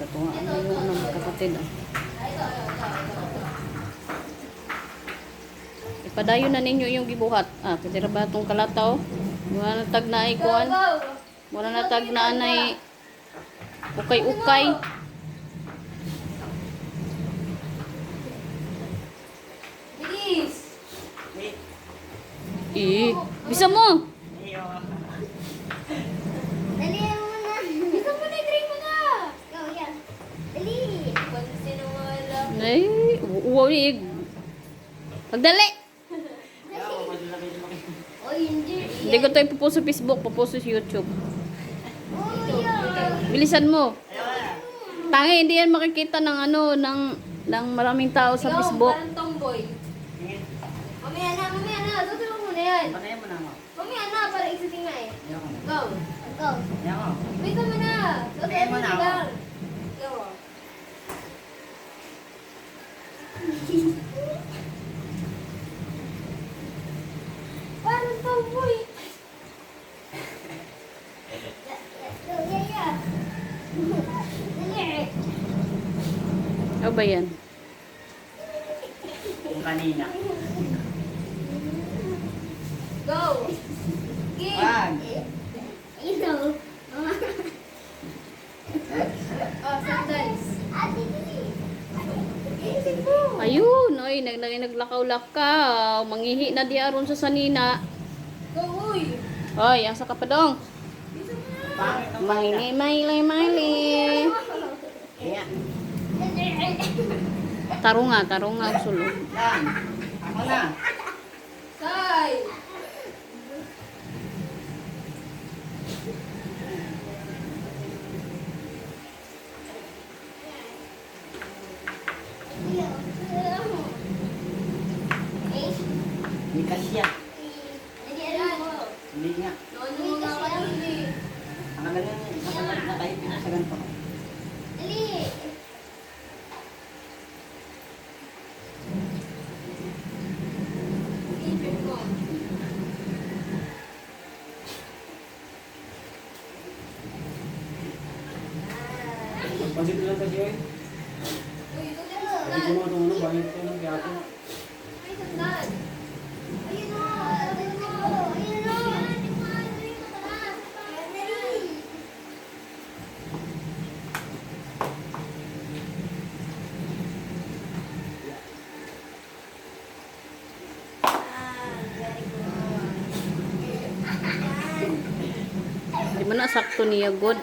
Katuwaan na yung ano, kapatid. ah. Ipadayo na ninyo yung gibuhat. Ah, katira ba itong kalataw? Wala na tag na ay kuan. Wala na tag na anay ukay-ukay. Eh, bisa mo. Dali mo na. Bisa mo na, try mo na! Go, yeah. Dali. Pansin mo wala. Ay, uwag. Pagdali. Hindi. Hindi ko tayo pupost sa Facebook, pupost sa YouTube. Oh, yeah. Bilisan mo. Tangi, hindi yan makikita ng ano, ng, ng maraming tao sa Facebook. parang tomboy. Mamaya na, mamaya na. Tutulong mo na yan. Patayin mo na ako. Mamaya na, para exiting na eh. Go. Go. Wait mo na. Patayin mo na. Go. Yeah, yeah. Dali. Ano ba yan? Yung kanina. Ayun, oy, nag, nag, naglakaw-lakaw. Mangihi na di aron sa sanina. Uy. Oy, asa ka pa dong? Maili, maili, maili. Tarunga, tarunga, sulod. Yan. Ako na. Hindi kasya. Dali, alam mo. Hindi nga. Noon mo nga kanili. Ang kagalan niya. Matagal na tayo pinasagan pa. Dali. Ipin mo. Pansit lang kasi oy. Uy, ito din Hindi ko sandal. mo itong ano, balik ko ng gato. Uy, sandal. Ayun mo. Ayun mo. Ayun mo. Dali. Na sakto niya, good?